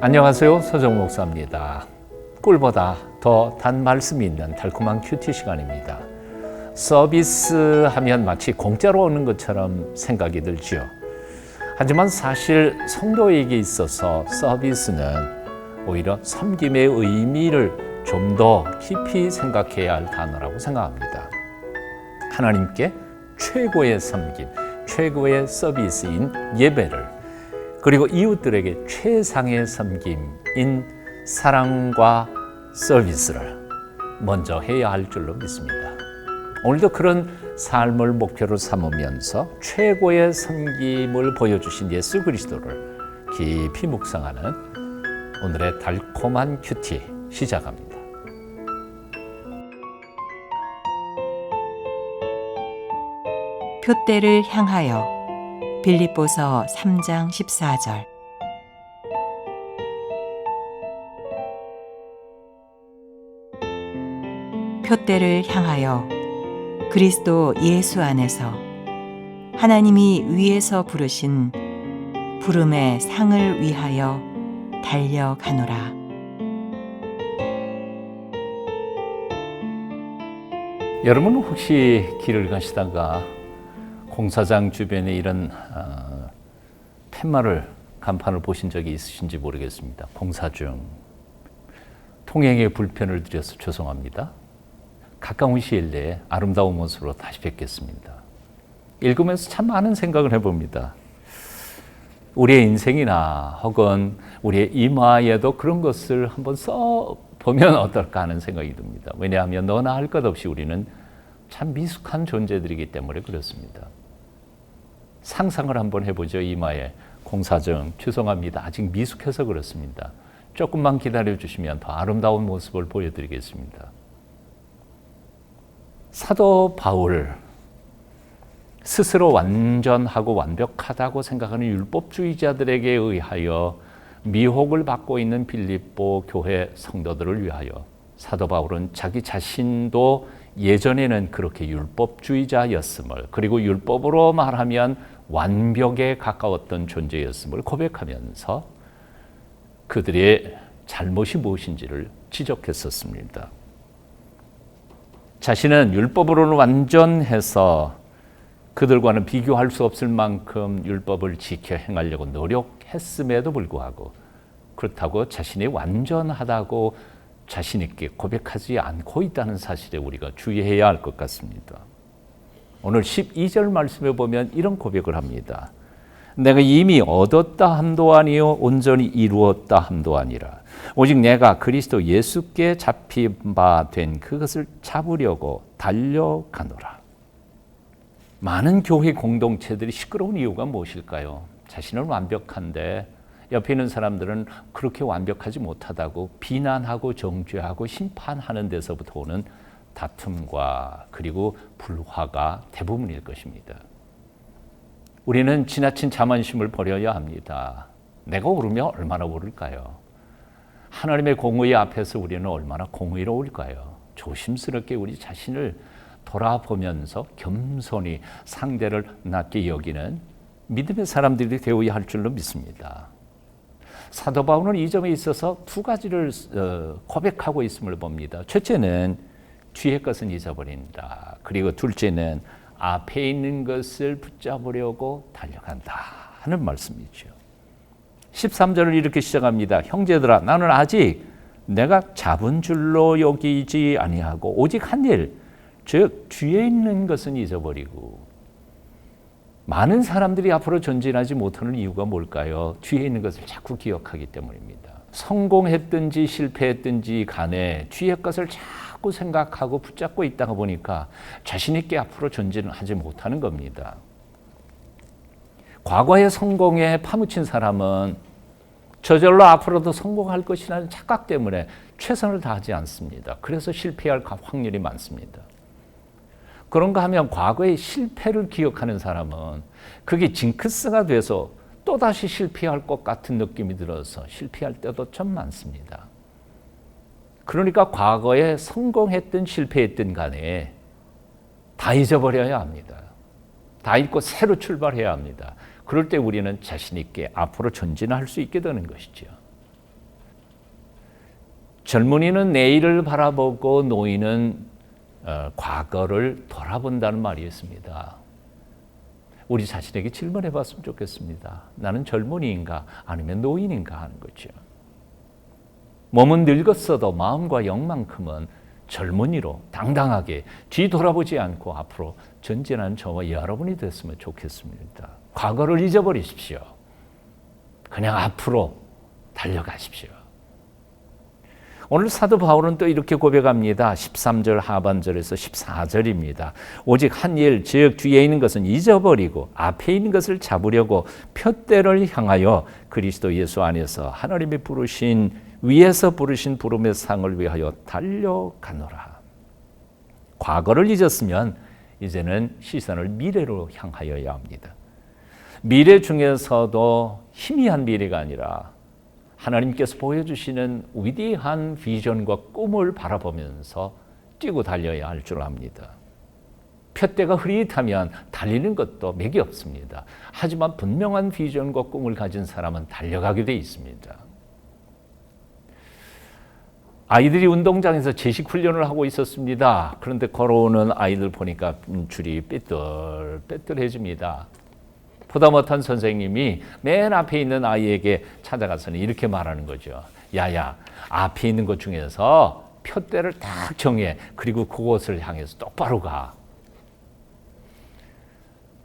안녕하세요. 서정 목사입니다. 꿀보다 더 단 말씀이 있는 달콤한 큐티 시간입니다. 서비스 하면 마치 공짜로 오는 것처럼 생각이 들지요. 하지만 사실 성도에게 있어서 서비스는 오히려 섬김의 의미를 좀 더 깊이 생각해야 할 단어라고 생각합니다. 하나님께 최고의 섬김, 최고의 서비스인 예배를 그리고 이웃들에게 최상의 섬김인 사랑과 서비스를 먼저 해야 할 줄로 믿습니다. 오늘도 그런 삶을 목표로 삼으면서 최고의 섬김을 보여주신 예수 그리스도를 깊이 묵상하는 오늘의 달콤한 큐티 시작합니다. 표대를 향하여 빌립보서 3장 14절 표대를 향하여 그리스도 예수 안에서 하나님이 위에서 부르신 부름의 상을 위하여 달려가노라. 여러분 혹시 길을 가시다가 공사장 주변에 이런 어, 팻말을 간판을 보신 적이 있으신지 모르겠습니다. 공사 중 통행에 불편을 드려서 죄송합니다. 가까운 시일 내에 아름다운 모습으로 다시 뵙겠습니다. 읽으면서 참 많은 생각을 해봅니다. 우리의 인생이나 혹은 우리의 이마에도 그런 것을 한번 써 보면 어떨까 하는 생각이 듭니다. 왜냐하면 너나 할 것 없이 우리는 참 미숙한 존재들이기 때문에 그렇습니다. 상상을 한번 해보죠. 이마에 공사정 죄송합니다. 아직 미숙해서 그렇습니다. 조금만 기다려 주시면 더 아름다운 모습을 보여드리겠습니다. 사도 바울 스스로 완전하고 완벽하다고 생각하는 율법주의자들에게 의하여 미혹을 받고 있는 빌립보 교회 성도들을 위하여 사도 바울은 자기 자신도 예전에는 그렇게 율법주의자였음을 그리고 율법으로 말하면 완벽에 가까웠던 존재였음을 고백하면서 그들의 잘못이 무엇인지를 지적했었습니다. 자신은 율법으로는 완전해서 그들과는 비교할 수 없을 만큼 율법을 지켜 행하려고 노력했음에도 불구하고 그렇다고 자신이 완전하다고 자신 있게 고백하지 않고 있다는 사실에 우리가 주의해야 할 것 같습니다. 오늘 12절 말씀에 보면 이런 고백을 합니다. 내가 이미 얻었다 함도 아니요 온전히 이루었다 함도 아니라 오직 내가 그리스도 예수께 잡힌 바 된 그것을 잡으려고 달려가노라. 많은 교회 공동체들이 시끄러운 이유가 무엇일까요? 자신은 완벽한데 옆에 있는 사람들은 그렇게 완벽하지 못하다고 비난하고 정죄하고 심판하는 데서부터 오는 다툼과 그리고 불화가 대부분일 것입니다. 우리는 지나친 자만심을 버려야 합니다. 내가 오르면 얼마나 오를까요? 하나님의 공의 앞에서 우리는 얼마나 공의로울까요? 조심스럽게 우리 자신을 돌아보면서 겸손히 상대를 낮게 여기는 믿음의 사람들이 되어야 할 줄로 믿습니다. 사도 바울은 이 점에 있어서 두 가지를 어, 고백하고 있음을 봅니다. 첫째는 뒤의 것은 잊어버린다. 그리고 둘째는 앞에 있는 것을 붙잡으려고 달려간다 하는 말씀이죠. 13절을 이렇게 시작합니다. 형제들아 나는 아직 내가 잡은 줄로 여기지 아니하고 오직 한 일, 즉 뒤에 있는 것은 잊어버리고 많은 사람들이 앞으로 전진하지 못하는 이유가 뭘까요? 뒤에 있는 것을 자꾸 기억하기 때문입니다. 성공했든지 실패했든지 간에 뒤의 것을 자 꾸 생각하고 붙잡고 있다가 보니까 자신 있게 앞으로 전진을 하지 못하는 겁니다. 과거의 성공에 파묻힌 사람은 저절로 앞으로도 성공할 것이라는 착각 때문에 최선을 다하지 않습니다. 그래서 실패할 확률이 많습니다. 그런가 하면 과거의 실패를 기억하는 사람은 그게 징크스가 돼서 또다시 실패할 것 같은 느낌이 들어서 실패할 때도 좀 많습니다. 그러니까 과거에 성공했든 실패했든 간에 다 잊어버려야 합니다. 다 잊고 새로 출발해야 합니다. 그럴 때 우리는 자신 있게 앞으로 전진할 수 있게 되는 것이죠. 젊은이는 내일을 바라보고 노인은 어, 과거를 돌아본다는 말이 있습니다. 우리 자신에게 질문해 봤으면 좋겠습니다. 나는 젊은이인가 아니면 노인인가 하는 거죠. 몸은 늙었어도 마음과 영만큼은 젊은이로 당당하게 뒤돌아보지 않고 앞으로 전진한 저와 여러분이 됐으면 좋겠습니다. 과거를 잊어버리십시오. 그냥 앞으로 달려가십시오. 오늘 사도 바울은 또 이렇게 고백합니다. 13절 하반절에서 14절입니다. 오직 한 일, 즉 뒤에 있는 것은 잊어버리고 앞에 있는 것을 잡으려고 표대를 향하여 그리스도 예수 안에서 하나님이 부르신 위에서 부르신 부름의 상을 위하여 달려가노라. 과거를 잊었으면 이제는 시선을 미래로 향하여야 합니다. 미래 중에서도 희미한 미래가 아니라 하나님께서 보여주시는 위대한 비전과 꿈을 바라보면서 뛰고 달려야 할 줄 압니다. 표대가 흐릿하면 달리는 것도 맥이 없습니다. 하지만 분명한 비전과 꿈을 가진 사람은 달려가게 돼 있습니다. 아이들이 운동장에서 제식 훈련을 하고 있었습니다. 그런데 걸어오는 아이들 보니까 줄이 삐뚤삐뚤해집니다. 보다 못한 선생님이 맨 앞에 있는 아이에게 찾아가서는 이렇게 말하는 거죠. 야야, 앞에 있는 것 중에서 표대를 딱 정해. 그리고 그곳을 향해서 똑바로 가.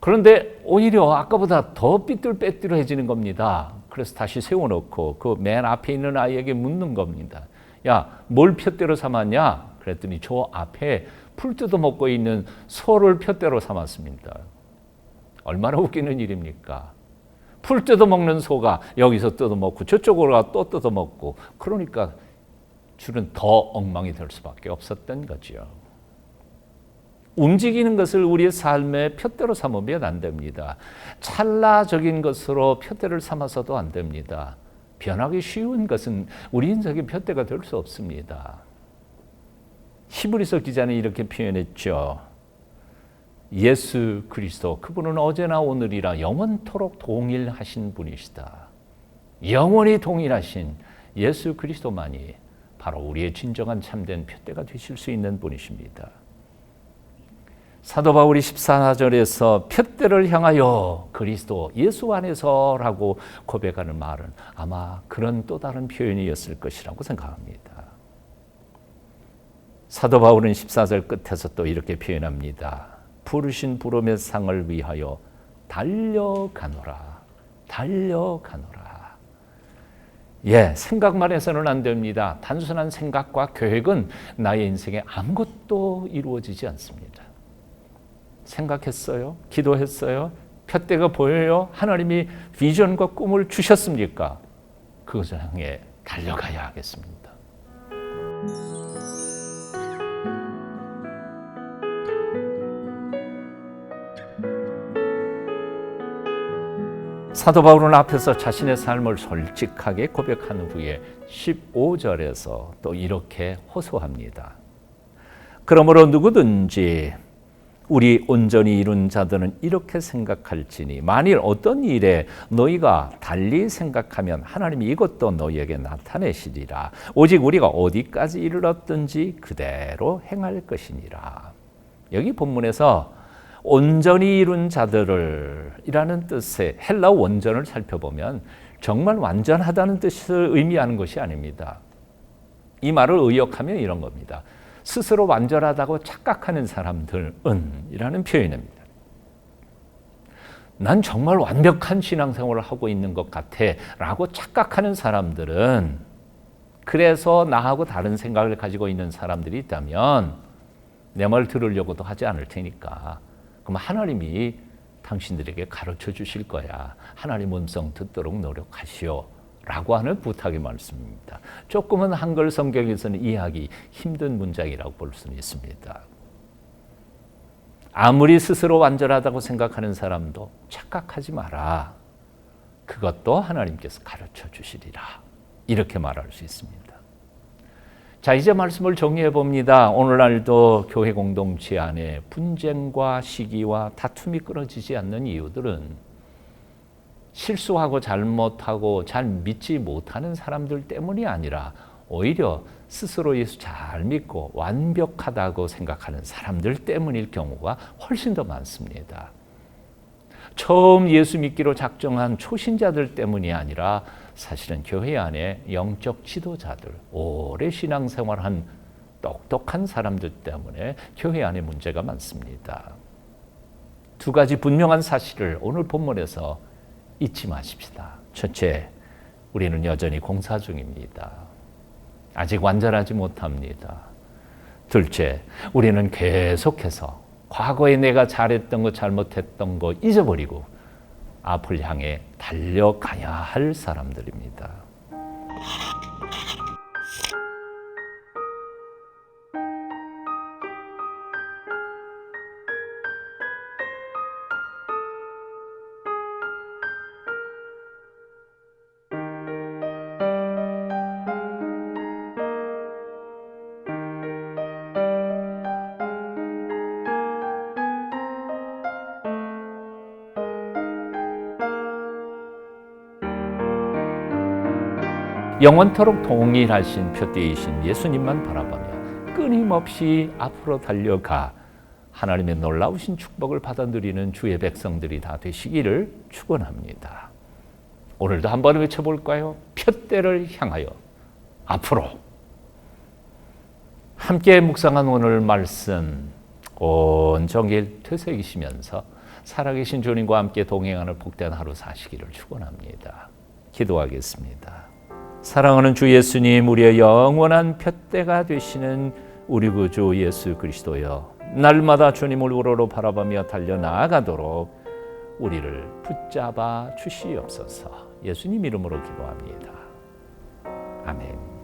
그런데 오히려 아까보다 더 삐뚤빼뚤해지는 겁니다. 그래서 다시 세워놓고 그 맨 앞에 있는 아이에게 묻는 겁니다. 야, 뭘 표대로 삼았냐? 그랬더니 저 앞에 풀 뜯어 먹고 있는 소를 표대로 삼았습니다. 얼마나 웃기는 일입니까? 풀 뜯어 먹는 소가 여기서 뜯어 먹고 저쪽으로 가 또 뜯어 먹고 그러니까 줄은 더 엉망이 될 수밖에 없었던 거죠. 움직이는 것을 우리의 삶의 표대로 삼으면 안 됩니다. 찰나적인 것으로 표대를 삼아서도 안 됩니다. 변하기 쉬운 것은 우리 인생의 표대가 될 수 없습니다. 히브리서 기자는 이렇게 표현했죠. 예수 그리스도 그분은 어제나 오늘이라 영원토록 동일하신 분이시다. 영원히 동일하신 예수 그리스도만이 바로 우리의 진정한 참된 표대가 되실 수 있는 분이십니다. 사도 바울이 14절에서 표대를 향하여 그리스도 예수 안에서라고 고백하는 말은 아마 그런 또 다른 표현이었을 것이라고 생각합니다. 사도 바울은 14절 끝에서 또 이렇게 표현합니다. 부르신 부름의 상을 위하여 달려가노라. 달려가노라. 예, 생각만 해서는 안 됩니다. 단순한 생각과 계획은 나의 인생에 아무것도 이루어지지 않습니다. 생각했어요? 기도했어요? 표대가 보여요? 하나님이 비전과 꿈을 주셨습니까? 그것을 향해 달려가야 하겠습니다. 사도 바울은 앞에서 자신의 삶을 솔직하게 고백한 후에 15절에서 또 이렇게 호소합니다. 그러므로 누구든지 우리 온전히 이룬 자들은 이렇게 생각할지니 만일 어떤 일에 너희가 달리 생각하면 하나님이 이것도 너희에게 나타내시리라 오직 우리가 어디까지 이르렀든지 그대로 행할 것이니라 여기 본문에서 온전히 이룬 자들을 이라는 뜻의 헬라 원전을 살펴보면 정말 완전하다는 뜻을 의미하는 것이 아닙니다. 이 말을 의역하면 이런 겁니다. 스스로 완전하다고 착각하는 사람들은 이라는 표현입니다. 난 정말 완벽한 신앙생활을 하고 있는 것 같아 라고 착각하는 사람들은 그래서 나하고 다른 생각을 가지고 있는 사람들이 있다면 내 말 들으려고도 하지 않을 테니까 그럼 하나님이 당신들에게 가르쳐 주실 거야. 하나님 음성 듣도록 노력하시오. 라고 하는 부탁의 말씀입니다. 조금은 한글 성경에서는 이해하기 힘든 문장이라고 볼 수는 있습니다. 아무리 스스로 완전하다고 생각하는 사람도 착각하지 마라. 그것도 하나님께서 가르쳐 주시리라. 이렇게 말할 수 있습니다. 자, 이제 말씀을 정리해 봅니다. 오늘날도 교회 공동체 안에 분쟁과 시기와 다툼이 끊어지지 않는 이유들은 실수하고 잘못하고 잘 믿지 못하는 사람들 때문이 아니라 오히려 스스로 예수 잘 믿고 완벽하다고 생각하는 사람들 때문일 경우가 훨씬 더 많습니다. 처음 예수 믿기로 작정한 초신자들 때문이 아니라 사실은 교회 안에 영적 지도자들, 오래 신앙생활한 똑똑한 사람들 때문에 교회 안에 문제가 많습니다. 두 가지 분명한 사실을 오늘 본문에서 잊지 마십시다. 첫째, 우리는 여전히 공사 중입니다. 아직 완전하지 못합니다. 둘째, 우리는 계속해서 과거에 내가 잘했던 거, 잘못했던 거 잊어버리고 앞을 향해 달려가야 할 사람들입니다. 영원토록 동일하신 표대이신 예수님만 바라보며 끊임없이 앞으로 달려가 하나님의 놀라우신 축복을 받아 누리는 주의 백성들이 다 되시기를 축원합니다. 오늘도 한번 외쳐볼까요? 표대를 향하여 앞으로 함께 묵상한 오늘 말씀 온종일 되새기시면서 살아계신 주님과 함께 동행하는 복된 하루 사시기를 축원합니다. 기도하겠습니다. 사랑하는 주 예수님, 우리의 영원한 푯대가 되시는 우리 구주 예수 그리스도여, 날마다 주님을 우러러 바라보며 달려 나아가도록 우리를 붙잡아 주시옵소서. 예수님 이름으로 기도합니다. 아멘.